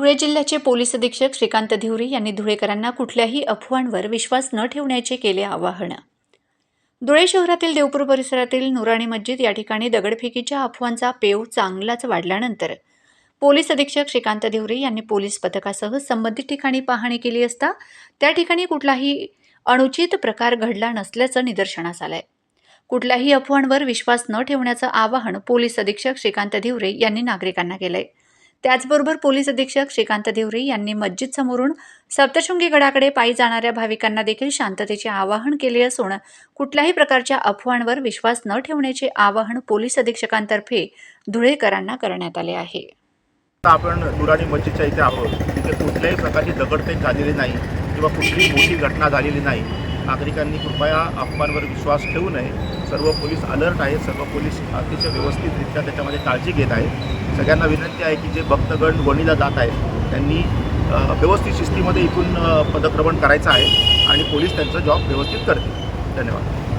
धुळे जिल्ह्याचे पोलीस अधीक्षक श्रीकांत धिवरे यांनी धुळेकरांना कुठल्याही अफवांवर विश्वास न ठेवण्याचे केले आवाहन. धुळे शहरातील देवपूर परिसरातील नुराणी मस्जिद या ठिकाणी दगडफेकीच्या अफवांचा पेव चांगलाच वाढल्यानंतर पोलीस अधीक्षक श्रीकांत धिवरे यांनी पोलीस पथकासह संबंधित ठिकाणी पाहणी केली असता त्या ठिकाणी कुठलाही अनुचित प्रकार घडला नसल्याचं निदर्शनास आलंय. कुठल्याही अफवांवर विश्वास न ठेवण्याचं आवाहन पोलीस अधीक्षक श्रीकांत धिवरे यांनी नागरिकांना केलंय. त्याचबरोबर पोलीस अधीक्षक श्रीकांत देवरे यांनी मस्जिद समोरून सप्तशृंगी गडाकडे पायी जाणाऱ्या भाविकांना देखील शांततेचे आवाहन केले असून कुठल्याही प्रकारच्या अफवांवर विश्वास न ठेवण्याचे आवाहन पोलीस अधीक्षकांतर्फे धुळेकरांना करण्यात आले आहे. आपण दुराणी मस्जिदच्या इथे आहोत. तिथे कुठल्याही प्रकारची दगडफेक झालेली नाही किंवा कुठलीही मोठी घटना झालेली नाही. नागरिकांनी कृपया अफवांवर विश्वास ठेवू नये. सर्व पोलीस अलर्ट आहेत सर्व पोलीस अतिशय व्यवस्थितरित्या त्याच्यामध्ये काळजी घेत आहेत. सगळ्यांना विनंती आहे की जे भक्तगण वणीला जात आहेत त्यांनी व्यवस्थित शिस्तीमध्ये इथून पदक्रमण करायचं आहे आणि पोलीस त्यांचं जॉब व्यवस्थित करतील. धन्यवाद.